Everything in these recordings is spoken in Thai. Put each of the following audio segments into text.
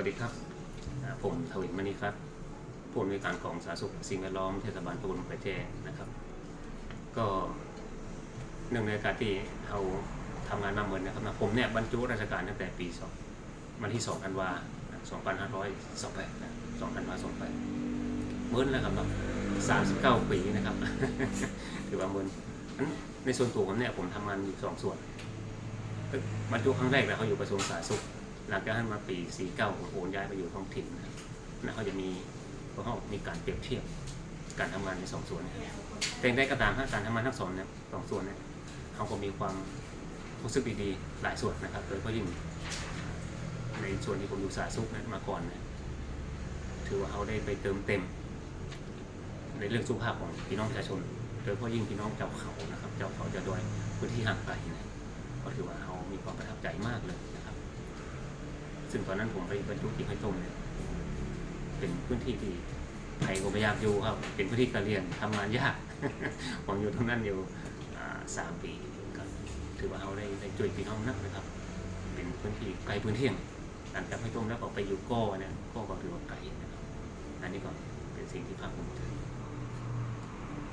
วัสดีครับ ผมทวินมณีครับผู้อำนวยการกองสาธารณสุขสิ่งแวดล้อมเทศบาลตำบลประแจนะครับ ก็เนื่องในกาสที่เราทำงานมาเหมือนนะครับนะผมเนี่ยบรรจุราชการตั้งแต่ปีสองวันที่2ธันวา2528นะ2ธันวา28เมื่อแล้วครับเนาะ39ปีนะครับ ถือว่าเมื่อนั้นในส่วนตัวผมเนี่ยผมทำงานอยู่สองส่วนบรรจุครั้งแรกแล้วเขาอยู่กระทรวงสาธารณสุข หลังจากนั้นมาปี 49ผมโอนย้ายมาอยู่ท้องถิ่นนะครับนะเขาจะมีเขามีการเปรียบเทียบการทำงานในสองส่วนนะครับแต่อย่างใดก็ตามถ้าการทำงานทั้งสองเนี่ยสองส่วนเนี่ยเขาก็มีความรู้สึกดีๆหลายส่วนนะครับโดยเฉพาะยิ่งในส่วนที่ผมอยู่สาธารณสุขเนี่ยมาก่อนเนี่ยถือว่าเขาได้ไปเติมเต็ม ในเรื่องสุขภาพของพี่น้องประชาชน โดยเฉพาะยิ่งพี่น้องเจ้าเขานะครับ เจ้าเขาจะดยพื้นที่ห่างไกลเนี่ยก็ถือว่าเขามีความประทับใจมากเลย ซึ่งตอนนั้นผมไปบรรจุที่ไฮตรงเนี่ยเป็นพื้นที่ที่ใครก็ไม่อยากอยู่ครับ เป็นพื้นที่การเรียนทำงานยาก ผมอยู่ตรงนั้นอยู่สามปีก็ถือว่าเขาได้ได้ช่วยพี่น้องนักนะครับ เป็นพื้นที่ไกลพื้นที่หลังจากไฮตรงแล้วก็ไปอยู่ก้อเนี่ยก้อก็ถือว่าไกลนะครับ อันนี้ก็เป็นสิ่งที่ภาคภูมิใจ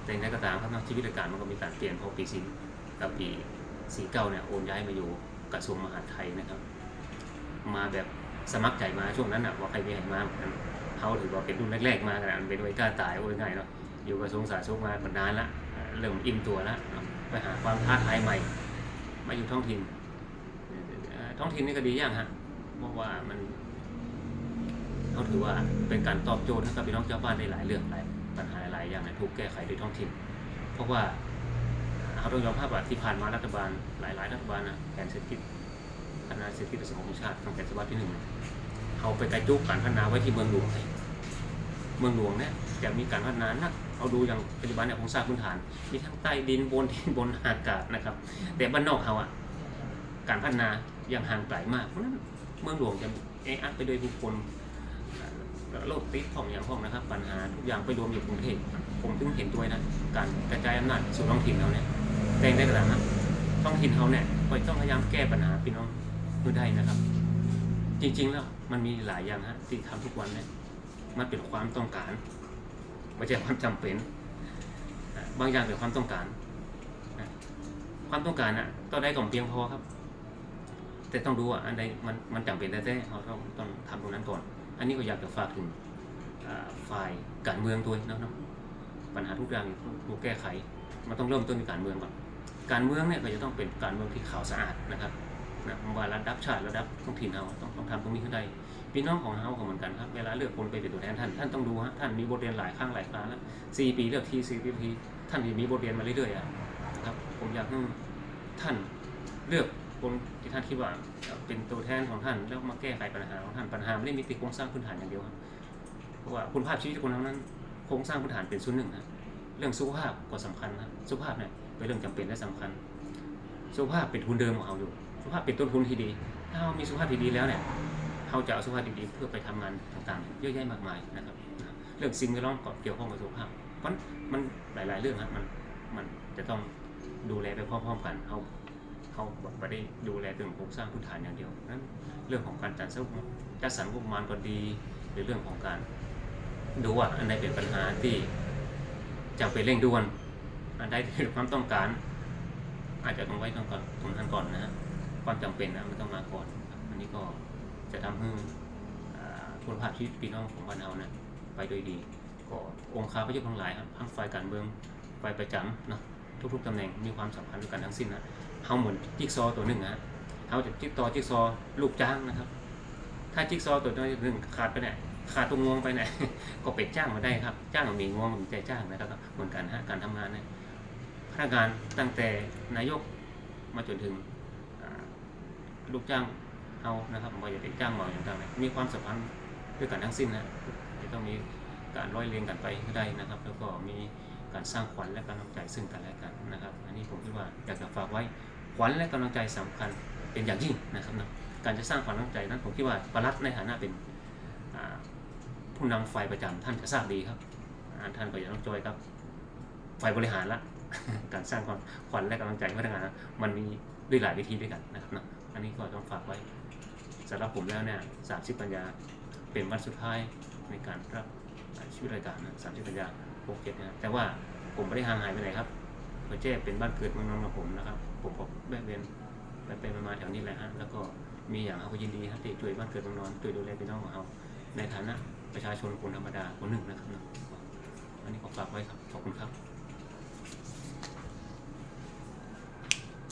แต่ในก็ตามครับนาะชีวิตการมันก็มีการเปลี่ยนเพราะปีสี่กับปีสี่เก้าเนี่ยโอนย้ายมาอยู่กระทรวงมหาดไทยนะครับ มาแบบสมัครใจมาช่วงนั้นอะว่าใครมีใครมาเหมือนกันเขาถือว่าเป็นรุ่นแรกๆ มาขนาดเป็นวัยกล้าตายโอ้ยง่ายเนาะอยู่กระทรวงสาธารณสุขมานานละเอ่อเริ่มอิ่มตัวแล้วเนาะไปหาความท้าทายใหม่มาอยู่ท้องถิ่นท้องถิ่นนี่ก็ดีอย่างฮะเพราะว่ามันเขาถือว่าเป็นการตอบโจทย์ให้กับพี่น้องชาวบ้านได้หลายเรื่องหลายปัญหาหลายอย่างเนี่ยถูกแก้ไขโดยท้องถิ่น เพราะว่าเขาต้องยอมรับว่าที่ผ่านมารัฐบาลหลายๆรัฐบาลนะแผนเศรษฐกิจ พัฒนาเศรษฐกิจและสงคมแห่งชาติตั้งแต่ศตวรรษที่หนึ่งเขาไปกระจุกการพัฒนาไว้ที่เมืองหลวงเลยเมืองหลวงเนี่ยจะมีการพัฒนานักเอาดูอย่างปัจจุบันเนี่ยโครงสร้างพื้นฐาน มีทั้งใต้ดินบนดินบนอากาศนะครับ แต่บ้านนอกเขาอะการพัฒนายังห่างไกลมากเพราะฉะนั้นเมืองหลวงจะเอะอัดไปด้วยผู้คนโลกติดของอย่างห้องนะครับ ปัญหาทุกอย่างไปรวมอยู่กรุงเทพผมถึงเห็นด้วยนะการกระจายอำนาจสู่ท้องถิ่นเราเนี่ยแต่งได้กระดานะท้องถิ่นเขาเนี่ยก็ต้องพยายามแก้ปัญหาพี่น้อง พื่อได้นะครับ จริงๆแล้วมันมีหลายอย่างฮะที่ทำทุกวันเนี่ยมันเป็นความต้องการไม่ใช่ความจำเป็นบางอย่างเป็นความต้องการความต้องการอะต้องได้ก่อนเพียงพอครับ แต่ต้องดูว่าอันใดมันมันจำเป็นแต่ๆเราต้องต้องทำตรงนั้นก่อน อันนี้ก็อยากจะฝากถึงฝ่ายการเมืองด้วยนะเนาะปัญหาทุกอย่างถูกแก้ไข มันต้องเริ่มต้นที่การเมืองก่อนการเมืองเนี่ยก็จะต้องเป็นการเมืองที่ขาวสะอาดนะครับ นะว่าระดับชาติระดับท้องถิ่นเราต้องต้องทำตรงนี้ให้ได้พี่น้องของเราก็เหมือนกันครับ เวลาเลือกคนไปเป็นตัวแทนท่านท่านต้องดูฮะท่านมีบทเรียนหลายครั้งหลายครั้งแล้วสี่ปีเลือกทีสี่ปีทีท่านมีบทเรียนมาเรื่อยๆอะนะครับผมอยากให้ท่านเลือกคนที่ท่านคิดว่าเป็นตัวแทนของท่านแล้วมาแก้ไขปัญหาของท่านปัญหาไม่ได้มีต่โครงสร้างพื้นฐานอย่างเดียวครับเพราะว่าคุณภาพชีวิตคนนั้นโครงสร้างพื้นฐานเป็นส่วนหนึ่งนะเรื่องสุขภาพก็สำคัญนะสุขภาพเนี่ยเป็นเรื่องจำเป็นและสำคัญ สุขภาพเป็นทุนเดิมของเราอยู่ สุภาพเป็นต้นทุนที่ดี ถ้าเรามีสุภาพที่ดีแล้วเนี่ยเราจะเอาสุภาพดีๆเพื่อไปทำงานต่างๆ เยอะแยะมากมายนะครับเรื่องสิ่งแวดล้อมก็เกี่ยวข้องกับสุขภาพมันมันหลายๆ เรื่องครับมันมันจะต้องดูแลไปพร้อมๆกันเขาเขาไม่ได้ดูแลเรื่องโครงสร้างพื้นฐานอย่างเดียวนั้นเรื่องของการจัดสรรจัดสรรงบประมาณก็ดีหรือเรื่องของการดูว่าอันใดเป็นปัญหาที่จำเป็นเร่งด่วน อันใดที่ความต้องการ อาจจะต้องไว้ตรงก่อนตรงนั้นก่อนนะฮะ ความจำเป็นนะมันต้องมาก่อนครับอันนี้ก็จะทำให้คุณภาพชีวิตพี่น้องของบ้านเรานะไปโดยดีก็องค์คาพยพทั้งหลายครับทั้งฝ่ายการเมืองฝ่ายประจำเนาะทุกๆตำแหน่งมีความสำคัญด้วยกันทั้งสิ้นนะเฮาเหมือนจิ๊กซอว์ตัวหนึ่งนะเฮาจะจิ๊กต่อจิ๊กซอลูกจ้างนะครับ ถ้าจิ๊กซอว์ตัวหนึ่งขาดไปไหนขาดตรงงวงไปไหนก็เป็ดจ้างมาได้ครับ จ้างมีงวงมีใจจ้างนะครับเหมือนกันฮะการทำงานเนี่ยพนักงานตั้งแต่นายกมาจนถึง ลูกจ้างเอานะครับว่าจะเป็นจ้างเหมาอย่างต่างๆมีความสัมพันธ์ด้วยกันทั้งสิ้นนะจะต้องมีการร้อยเรียงกันไปให้ได้นะครับ แล้วก็มีการสร้างขวัญและกำลังใจซึ่งกันและกันนะครับ อันนี้ผมคิดว่าอยากจะฝากไว้ขวัญและกำลังใจสำคัญเป็นอย่างยิ่งนะครับนะการจะสร้างขวัญกำลังใจนั้นผมคิดว่าประลัดในฐานะเป็นผู้นำฝ่ายประจำท่านจะทราบดีครับท่านก็จะต้องจอยครับฝ่ายบริหารละการสร้างความขวัญและกำลังใจให้พนักงานมันมีด้วยหลายวิธีด้วยกันนะครับนะ อันนี้ก็ต้องฝากไว้สำหรับผมแล้วเนี่ยสามสิบปัญญาเป็นวันสุดท้ายในการรับชีวิตรายการสามสิบปัญญาหกเจ็ดนะแต่ว่าผมไม่ได้ห่างหายไปไหนครับเพอเจ้เป็นบ้านเกิดเมืองนอนของผมนะครับ ผมก็แวะเวียนไปไปมาแถวนี้แหละฮะแล้วก็มีอย่างเขาก็ยินดีฮะที่ช่วยบ้านเกิดเมืองนอนช่วยดูแลพี่น้องของเขาในฐานะประชาชนคนธรรมดาคนหนึ่งนะครับอันนี้ขอฝากไว้ครับขอบคุณครับ